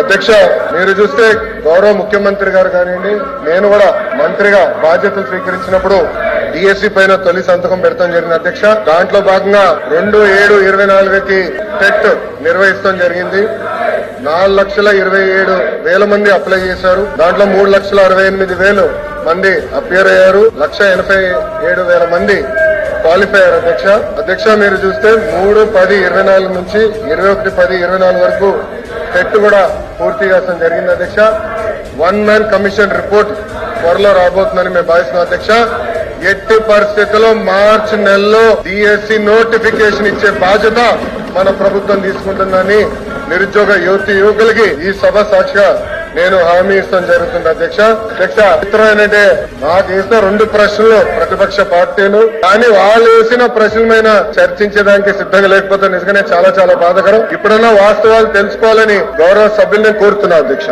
అధ్యక్ష మీరు చూస్తే గౌరవ ముఖ్యమంత్రి గారు కానివ్వండి నేను కూడా మంత్రిగా బాధ్యతలు స్వీకరించినప్పుడు డిఎస్సి పైన తొలి సంతకం పెడతాం జరిగింది అధ్యక్ష. దాంట్లో భాగంగా రెండు ఏడు ఇరవై నాలుగుకి టెట్ నిర్వహిస్తాం జరిగింది. నాలుగు లక్షల ఇరవై ఏడు వేల మంది అప్లై చేశారు. దాంట్లో మూడు లక్షల అరవై ఎనిమిది వేలు మంది అపియర్ అయ్యారు. లక్ష ఎనభై ఏడు వేల మంది క్వాలిఫై అయ్యారు అధ్యక్ష. అధ్యక్ష మీరు చూస్తే మూడు పది ఇరవై నాలుగు నుంచి ఇరవై ఒకటి పది ఇరవై నాలుగు వరకు టెట్ కూడా పూర్తి చేస్తాం జరిగింది అధ్యక్ష. వన్ మ్యాన్ కమిషన్ రిపోర్ట్ త్వరలో రాబోతుందని మేము భావిస్తున్నాం అధ్యక్ష. ఎట్టి పరిస్థితుల్లో మార్చి నెలలో డిఎస్సి నోటిఫికేషన్ ఇచ్చే బాధ్యత మన ప్రభుత్వం తీసుకుంటుందని నిరుద్యోగ యువతి యువకులకి ఈ సభ సాక్షిగా నేను హామీ ఇస్తాం జరుగుతుంది అధ్యక్ష. అధ్యక్ష చిత్రం ఏంటంటే నాకు వేసిన రెండు ప్రశ్నలు ప్రతిపక్ష పార్టీలు కానీ వాళ్ళు వేసిన ప్రశ్నల మీద చర్చించడానికి సిద్ధంగా లేకపోతే నిజంగానే చాలా చాలా బాధకరం. ఇప్పుడున్న వాస్తవాలు తెలుసుకోవాలని గౌరవ సభ్యుల్ని కోరుతున్నా అధ్యక్ష.